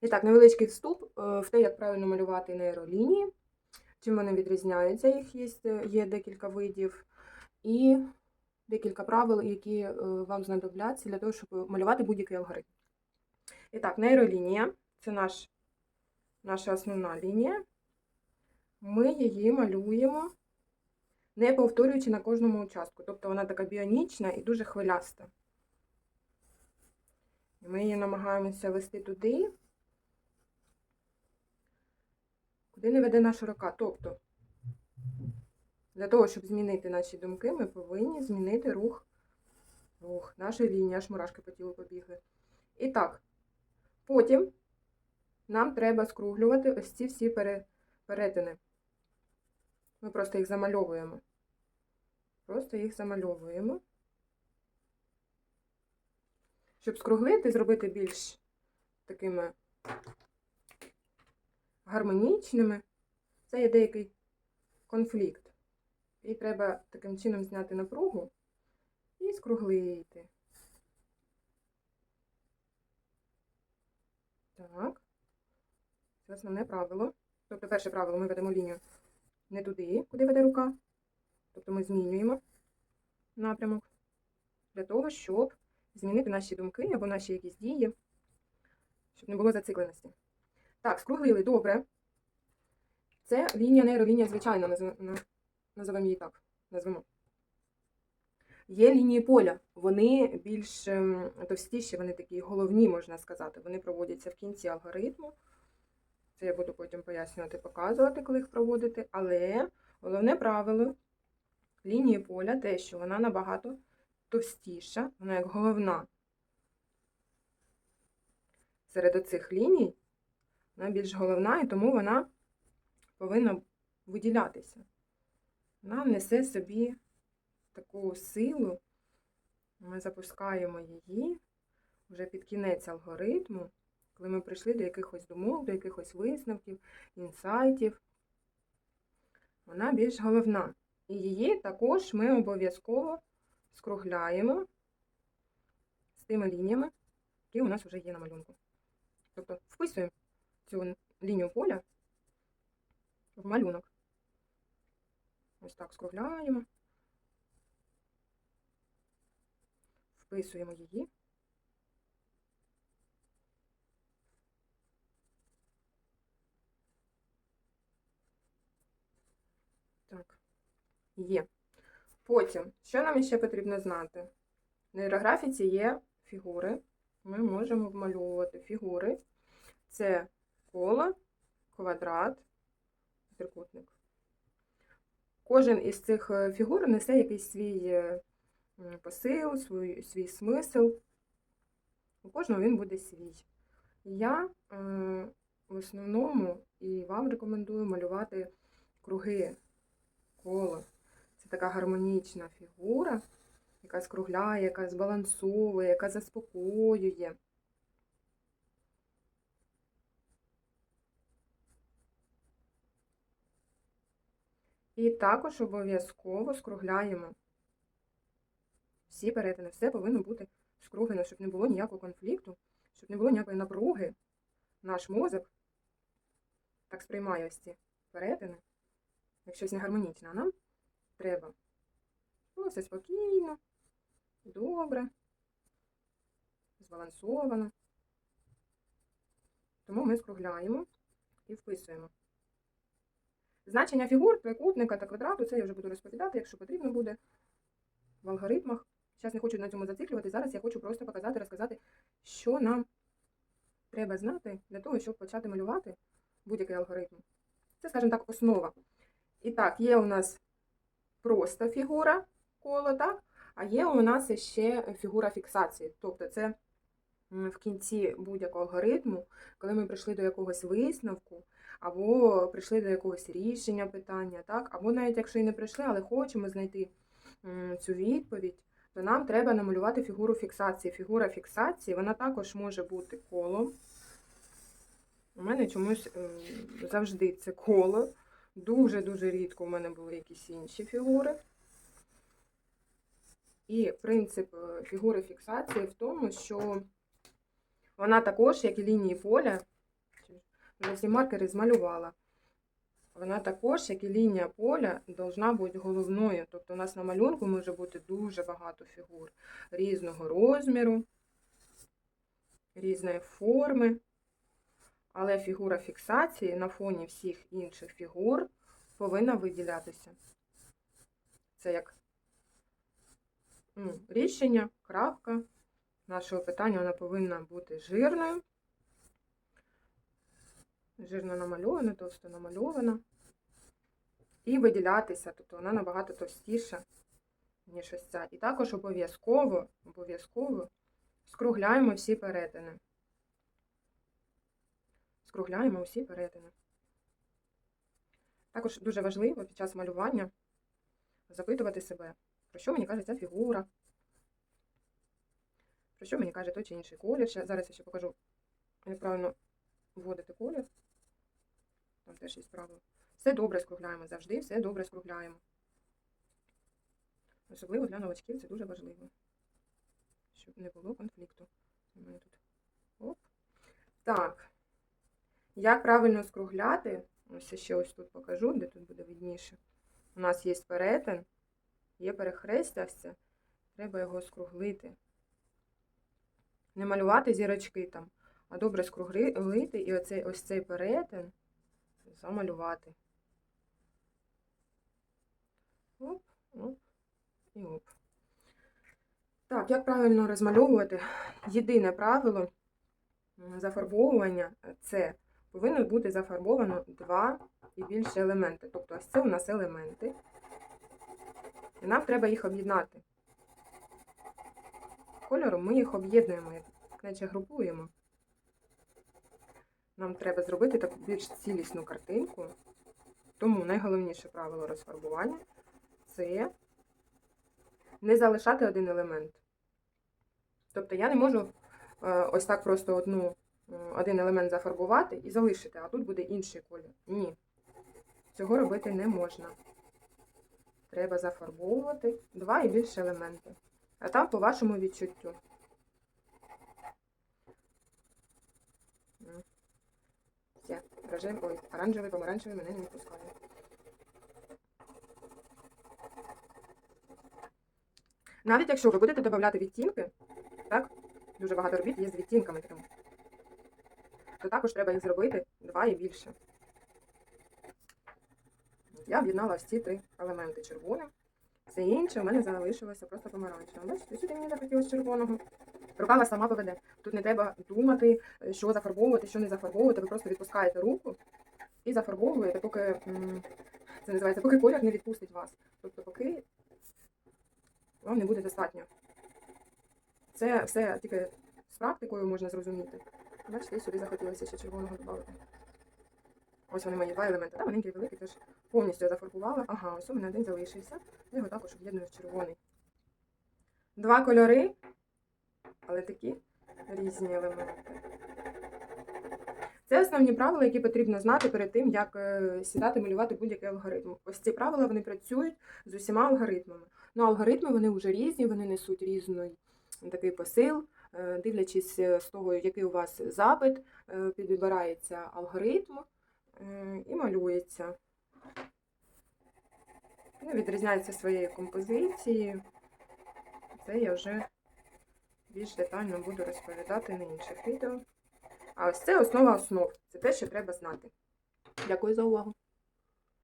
І так, невеличкий вступ е, в те, як правильно малювати нейролінії, чим вони відрізняються, їх є, є декілька видів, і декілька правил, які е, вам знадобляться для того, щоб малювати будь-який алгоритм. І так, нейролінія це наш, наша основна лінія. Ми її малюємо, не повторюючи на кожному участку. Тобто вона така біонічна і дуже хвиляста. Ми її намагаємося вести туди, куди не веде наша рука. Тобто, для того, щоб змінити наші думки, ми повинні змінити рух, рух нашої лінії, аж мурашки по тілу побігли. І так, потім нам треба скруглювати ось ці всі перетини. Ми просто їх замальовуємо. Просто їх замальовуємо. Щоб скруглити, зробити більш такими гармонічними, це є деякий конфлікт. І треба таким чином зняти напругу і скруглити. Так. Це основне правило. Тобто, перше правило ми ведемо лінію не туди, куди веде рука. Тобто ми змінюємо напрямок для того, щоб змінити наші думки або наші якісь дії, щоб не було зацикленості. Так, скруглили, добре. Це лінія нейролінія, звичайно, називаємо її так. Назвемо. Є лінії поля. Вони більш ем, товстіші, вони такі головні, можна сказати. Вони проводяться в кінці алгоритму. Це я буду потім пояснювати, показувати, коли їх проводити. Але головне правило лінії поля те, що вона набагато товстіша, вона як головна. Серед оцих ліній вона більш головна, і тому вона повинна виділятися. Вона несе собі таку силу. Ми запускаємо її вже під кінець алгоритму, коли ми прийшли до якихось думок, до якихось висновків, інсайтів. Вона більш головна. І її також ми обов'язково скругляємо з тими лініями, які у нас вже є на малюнку. Тобто вписуємо цю лінію поля в малюнок. Ось так скругляємо. Вписуємо її. Так, є. Потім, що нам ще потрібно знати? В нейрографіці є фігури. Ми можемо вмальовувати фігури. Це коло, квадрат, трикутник. Кожен із цих е, фігур несе якийсь свій е, посил, свій, свій смисл. У кожного він буде свій. Я е, в основному і вам рекомендую малювати круги, коло. Це така гармонічна фігура, яка скругляє, яка збалансовує, яка заспокоює. І також обов'язково скругляємо всі перетини. Все повинно бути скруглено, щоб не було ніякого конфлікту, щоб не було ніякої напруги. Наш мозок так сприймає ось ці перетини, як щось негармонічне. Нам треба ну, все спокійно, добре, збалансовано. Тому ми скругляємо і вписуємо. Значення фігур, трикутника та квадрату, це я вже буду розповідати, якщо потрібно буде в алгоритмах. Зараз не хочу на цьому зациклювати. Зараз я хочу просто показати, розказати, що нам треба знати для того, щоб почати малювати будь-який алгоритм. Це, скажімо так, основа. І так, є у нас просто фігура коло, так? А є у нас ще фігура фіксації. Тобто це в кінці будь-якого алгоритму, коли ми прийшли до якогось висновку, або прийшли до якогось рішення питання, так? або навіть якщо і не прийшли, але хочемо знайти цю відповідь, то нам треба намалювати фігуру фіксації. Фігура фіксації, вона також може бути колом. У мене чомусь ем, завжди це коло. Дуже-дуже рідко у мене були якісь інші фігури. І принцип е, фігури фіксації в тому, що вона також, як і лінії поля, всі маркери змалювала. Вона також, як і лінія поля, должна бути головною. Тобто у нас на малюнку може бути дуже багато фігур різного розміру, різної форми. Але фігура фіксації на фоні всіх інших фігур повинна виділятися. Це як ну, рішення, крапка нашого питання, вона повинна бути жирною. Жирно намальована, товсто намальована. І виділятися, тобто вона набагато товстіша, ніж ось ця. І також обов'язково, обов'язково скругляємо всі перетини. Скругляємо всі перетини. Також дуже важливо під час малювання запитувати себе, про що мені каже ця фігура, про що мені каже той чи інший колір. Зараз я ще покажу, як правильно вводити колір. Там теж є правило. Все добре скругляємо завжди, все добре скругляємо. Особливо для новачків це дуже важливо. Щоб не було конфлікту. Тут. Оп. Так. Як правильно скругляти? Ось ще ось тут покажу, де тут буде видніше. У нас є перетин, є перехрестя все. Треба його скруглити. Не малювати зірочки там, а добре скруглити і оцей, ось цей перетин замалювати. Оп, оп і оп. Так, як правильно розмальовувати? Єдине правило зафарбовування це повинно бути зафарбовано два і більше елементи. Тобто ось це у нас елементи. І нам треба їх об'єднати. Кольором ми їх об'єднуємо, наче групуємо. Нам треба зробити таку більш цілісну картинку. Тому найголовніше правило розфарбування це не залишати один елемент. Тобто я не можу е, ось так просто одну, е, один елемент зафарбувати і залишити, а тут буде інший колір. Ні. Цього робити не можна. Треба зафарбовувати два і більше елементи. А там по вашому відчуттю. Все, рожевий, ой, оранжевий, помаранчевий мене не відпускає. Навіть якщо ви будете додавати відтінки, так, дуже багато робіт є з відтінками такими, то також треба їх зробити два і більше. Я об'єднала ці три елементи червоним. Все інше в мене залишилося просто помаранчевим. Бачите, сюди мені захотілося червоного. Рука вас сама поведе. Тут не треба думати, що зафарбовувати, що не зафарбовувати. Ви просто відпускаєте руку і зафарбовуєте, поки це називається, поки колір не відпустить вас. Тобто, поки вам не буде достатньо. Це все тільки з практикою можна зрозуміти. Бачите, сюди захотілося ще червоного додати. Ось вони мої два елементи. Та маленький, великий, теж повністю я зафарбувала. Ага, ось у мене один залишився. Я його також об'єдную в червоний. Два кольори, але такі різні елементи. Це основні правила, які потрібно знати перед тим, як е, сідати малювати будь-який алгоритм. Ось ці правила вони працюють з усіма алгоритмами. Ну, алгоритми вони вже різні, вони несуть різний такий посил. Е, Дивлячись е, з того, який у вас запит, підбирається алгоритм і малюється. Ну, відрізняється своєю композицією. Це я вже більш детально буду розповідати на інших відео. А ось це основа основ. Це те, що треба знати. Дякую за увагу.